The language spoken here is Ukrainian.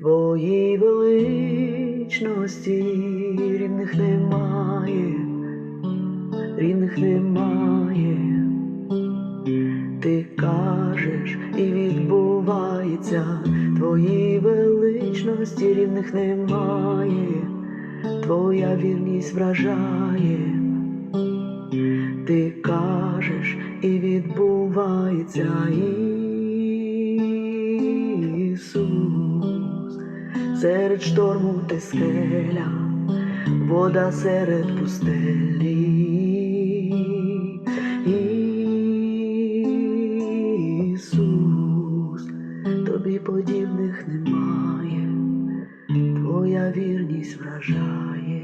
Твоїй величності рівних немає, рівних немає. Ти кажеш і відбувається, твоїй величності рівних немає, твоя вірність вражає. Ти кажеш і відбувається Ісус, серед шторму ти скеля, вода серед пустелі. Ісус, тобі подібних немає, твоя вірність вражає.